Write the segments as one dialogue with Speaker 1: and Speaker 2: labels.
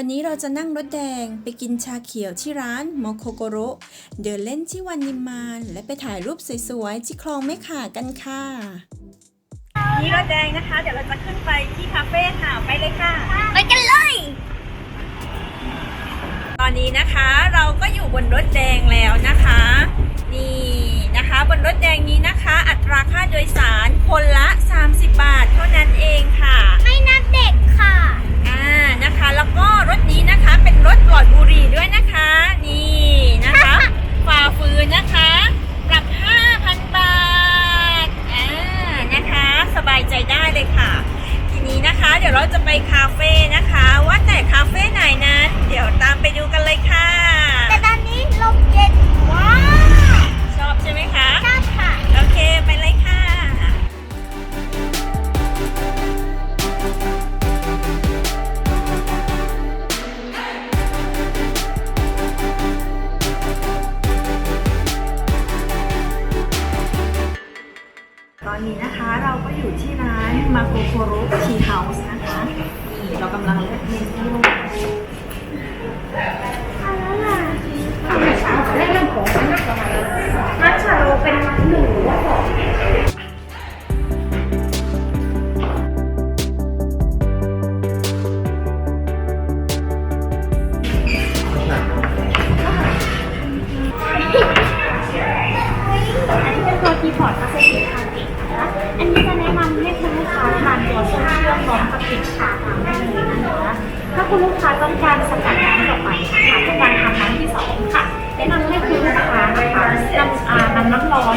Speaker 1: วันนี้เราจะนั่งรถแดงไปกินชาเขียวที่ร้านโมโคโกโรเดินเล่นที่วันนิมมานและไปถ่ายรูปสวยๆที่คลองแม่ข่ากันค่ะ
Speaker 2: นี่รถแดงนะคะ เดี๋ยวเราจะขึ้นไปที่คาเฟ่ค่ะไปเลยค่ะ
Speaker 3: ไปกันเลย
Speaker 2: ตอนนี้นะคะเราก็อยู่บนรถแดงแล้วนะคะ จะไปคาเฟ่นะคะ ว่าแต่คาเฟ่ไหนนั้น เดี๋ยวตามไปดูกันเลยค่ะ
Speaker 3: แต่ตอนนี้ลมเย็นว้าว
Speaker 2: ชอบใช่ไหมคะ
Speaker 3: ชอบค่ะ
Speaker 2: โอเคไปเลยค่ะตอนนี้นะคะเราก็อยู่ที่ร้านมาโกโคโรทีเฮาส์นะคะ นี่เรากำลังเลือกเมนู
Speaker 3: มัทฉะโรเป็น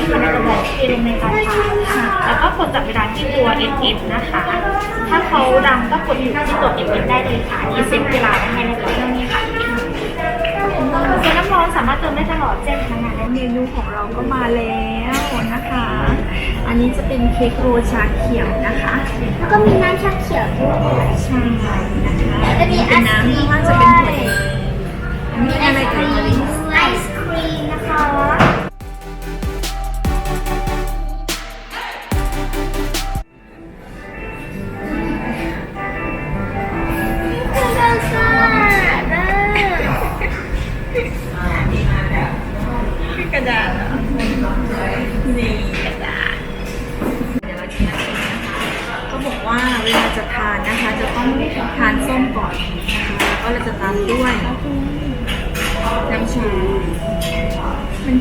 Speaker 3: ำ
Speaker 4: น้ำร้อนมาในกระบอกเทลงในกระทะค่ะแล้วก็กดจับเวลาที่ตัว F F นะคะ ถ้าเขาดังก็กดอยู่ที่ตัว F F ได้เลยค่ะนี่เซ็ตเวลาไว้ให้ในตัวเครื่องนี้ค่ะส่วนน้ำร้อนสามารถเติมได้ตลอดแจ้งพนักงานได้
Speaker 2: เมนูของเราก็มาแล้วนะคะ อันนี้จะเป็นเค้กโรลชาเขียวนะคะ
Speaker 3: แล้วก็มีน้ำชาเขียวด้วย
Speaker 2: ใช่นะคะ
Speaker 3: แล้วก็มีไอ
Speaker 2: เป็น
Speaker 3: ศ
Speaker 2: น้ำ
Speaker 3: ครี
Speaker 2: ข้าง
Speaker 3: ม
Speaker 2: ล่างจะ
Speaker 3: ด้
Speaker 2: เป็น
Speaker 3: ว
Speaker 2: ถั่วยแดงอันนี้อะไรเอ่ย
Speaker 3: ไอ
Speaker 2: จะทานนะคะ จะต้องทานส้มก่อนนะคะแล้วก็เราจะตามด้วยน้ำชามัน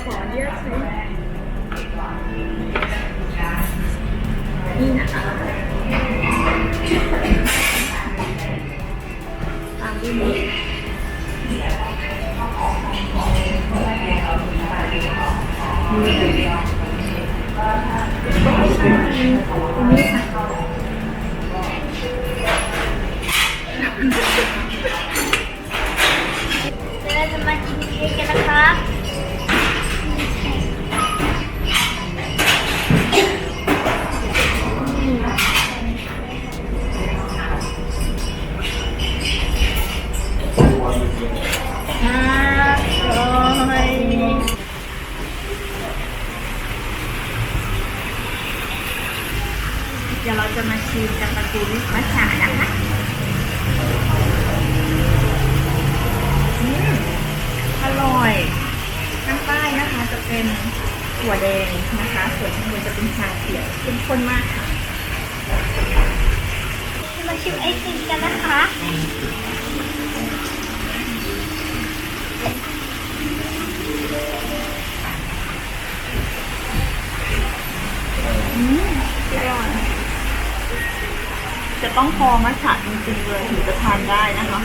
Speaker 2: ขอเยอะเลย
Speaker 3: จะ
Speaker 2: ต้องพอมัทฉะจริงๆเลยถึงจะทานได้นะคะ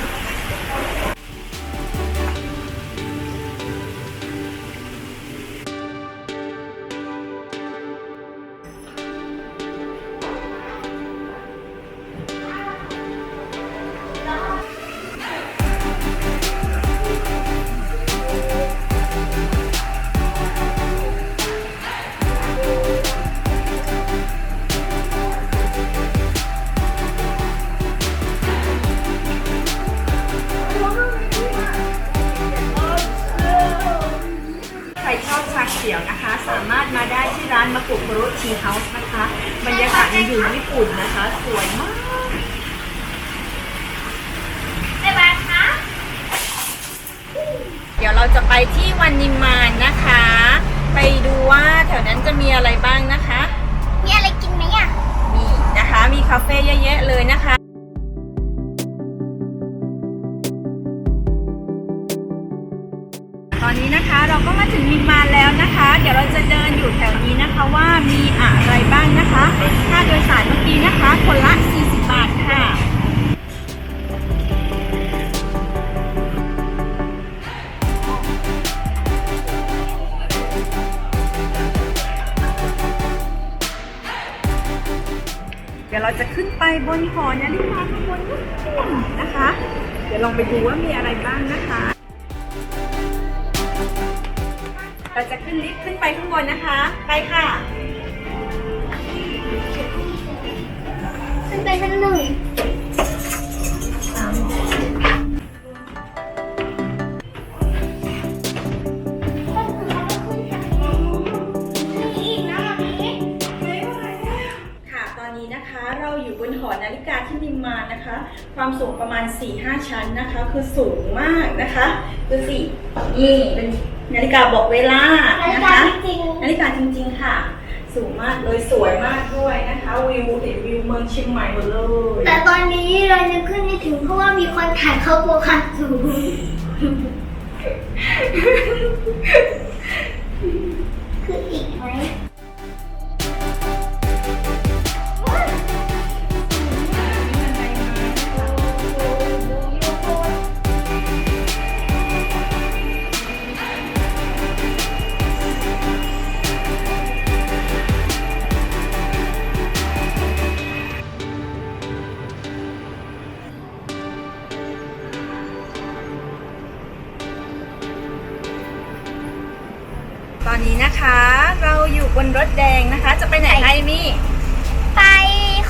Speaker 2: เราจะไปที่วันนิมมานนะคะ ไปดูว่าแถวนั้นจะมีอะไรบ้างนะคะ
Speaker 3: มีอะไรกินไหมอะ
Speaker 2: มีนะคะ มีคาเฟ่เยอะแยะเลยนะคะตอนนี้นะคะเราก็มาถึงนิมมานแล้วนะคะ เดี๋ยวเราจะเดินอยู่แถว ขึ้นไปบนหอนาฬิกาข้างบนนู่นนะคะ เดี๋ยวลองไปดูว่ามีอะไรบ้างนะคะเราจะขึ้นลิฟต์ขึ้นไปข้างบนนะคะ ไปค่ะ
Speaker 3: ขึ้นไปชั้นหนึ่ง น
Speaker 2: หอนาฬิกาที่นิมมานนะคะ ความสูงประมาณ 4-5 ชั้นนะคะ คือสูงมากนะคะดูสินี่เป็นนาฬิกาบอกเวลา
Speaker 3: นาฬิ
Speaker 2: นะ
Speaker 3: กา
Speaker 2: คะ
Speaker 3: จริง
Speaker 2: นาฬิกาจริงๆค่ะ สูงมากเลยสวยมากด้วยนะคะวิวเห็นวิวเมืองเชียงใหม่หมดเลย
Speaker 3: ๆแต่ตอนนี้เรายังขึ้นไม่ถึงเพราะว่ามีคนถ่ายเข้าโปรคันสูง ไป
Speaker 2: ไหนคะเอมี่
Speaker 3: ไป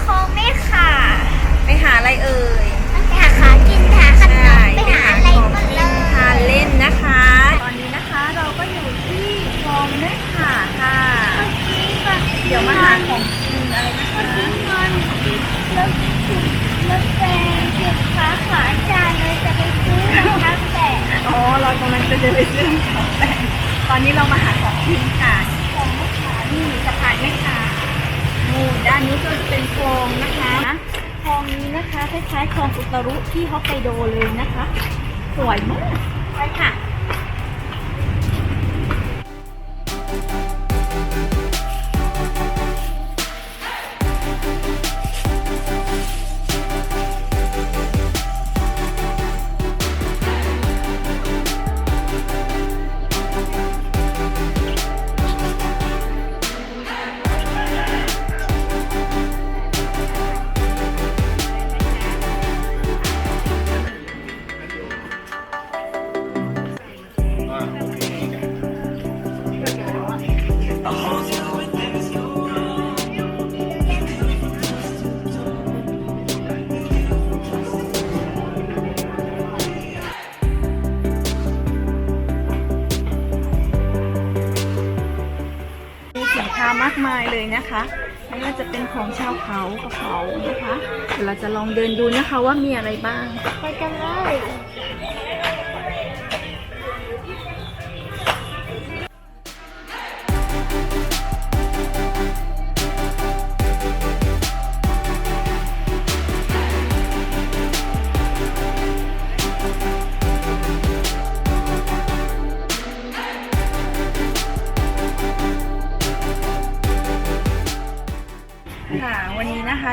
Speaker 3: คลองแม่ข่า
Speaker 2: ไปหาอะไรเอ่ย
Speaker 3: ไปหาขากินไปหาขนมไปหาอะไร
Speaker 2: ของ
Speaker 3: หมด
Speaker 2: กิ
Speaker 3: เล
Speaker 2: น
Speaker 3: ย
Speaker 2: ทานเล่นนะคะ ตอนนี้นะคะเราก็อยู่ที่คลองแม่ข่าค่ะ เดี๋ยวมาหาของกินอะไรนะคะ
Speaker 3: รถรถแดงเก็บขาขาจานเลยจะไปซื้อนะคะแต่
Speaker 2: อ๋อเรากำลังจะเดินไปซื้อของแต่งตอนนี้เรามาหาของกินค่ะของแม่ข่านี่สะพานแม่ข่านู่น ด้านนี้ก็จะเป็นคลองนะคะคลองนี้นะคะคล้ายๆคลองอุตรุที่ฮอกไกโดเลยนะคะ สวยมากไปค่ะามากมายเลยนะคะไม่ว่าจะเป็นของชาวเขากระเขานะคะเดี๋ยวเราจะลองเดินดูนะคะว่ามีอะไรบ้าง
Speaker 3: ไปกันเลย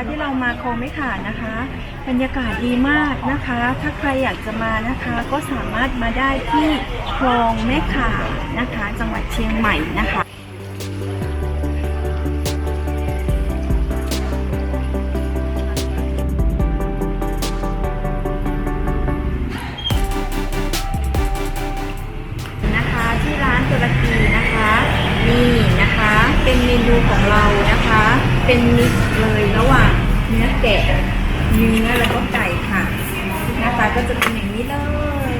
Speaker 2: ที่เรามาคลองไม่ขาดนะคะ บรรยากาศดีมากนะคะ ถ้าใครอยากจะมานะคะ ก็สามารถมาได้ที่คลองแม่ขานะคะ จังหวัดเชียงใหม่นะคะนะคะที่ร้านตุรกีนะคะนี่นะคะเป็นเมนูของเรานะคะ เป็นมิกเลย แกะเนื้อแล้วก็ไก่ค่ะ หน้าตาก็จะเป็นอย่างนี้เลย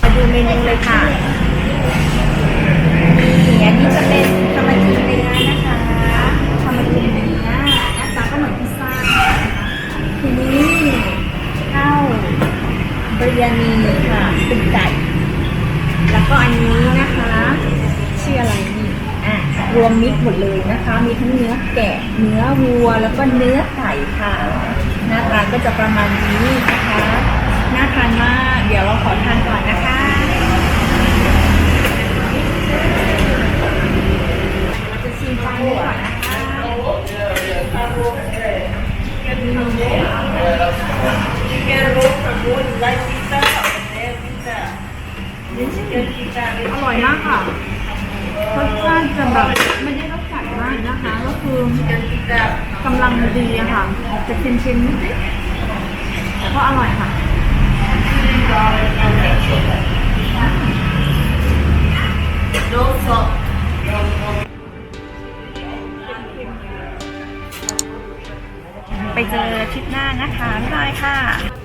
Speaker 2: มาดูเมนูเลยค่ะนี่อันนี้จะเป็นคามาจิเนื้อนะคะคามาจิ วมมิตรหมดเลยนะคะ มี ทั้งเนื้อแกะ เนื้อวัว แล้วก็เนื้อไก่ค่ะ หน้าตาก็จะประมาณนี้นะคะ น่าทานมากเดี๋ยว ดีอะค่ะจะเค็มๆนิดๆแต่ก็อร่อยค่ะไปเจอทริปหน้านะคะบ๊ายบายค่ะ